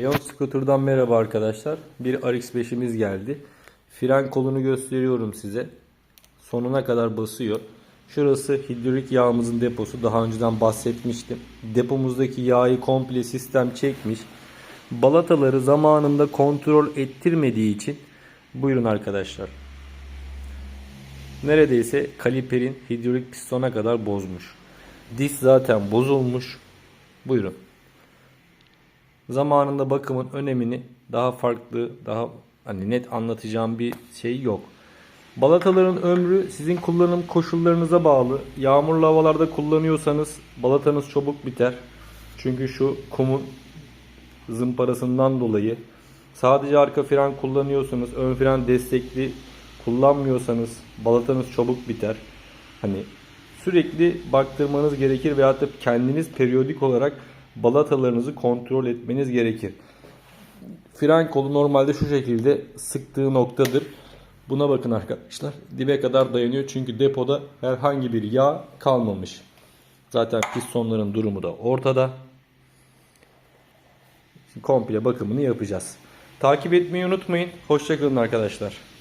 Eon Scooter'dan merhaba arkadaşlar. Bir RX5'imiz geldi. Fren kolunu gösteriyorum size. Sonuna kadar basıyor. Şurası hidrolik yağımızın deposu. Daha önceden bahsetmiştim. Depomuzdaki yağı komple sistem çekmiş. Balataları zamanında kontrol ettirmediği için buyurun arkadaşlar. Neredeyse kaliperin hidrolik pistona kadar bozmuş. Disk zaten bozulmuş. Buyurun zamanında bakımın önemini daha farklı, daha hani net anlatacağım bir şey yok. Balataların ömrü sizin kullanım koşullarınıza bağlı. Yağmurlu havalarda kullanıyorsanız balatanız çabuk biter. Çünkü şu kumun zımparasından dolayı sadece arka fren kullanıyorsanız, ön fren destekli kullanmıyorsanız balatanız çabuk biter. Hani sürekli baktırmanız gerekir veyahut da kendiniz periyodik olarak balatalarınızı kontrol etmeniz gerekir. Fren kolu normalde şu şekilde sıktığı noktadır. Buna bakın arkadaşlar. Dibe kadar dayanıyor çünkü depoda herhangi bir yağ kalmamış. Zaten pistonların durumu da ortada. Komple bakımını yapacağız. Takip etmeyi unutmayın. Hoşçakalın arkadaşlar.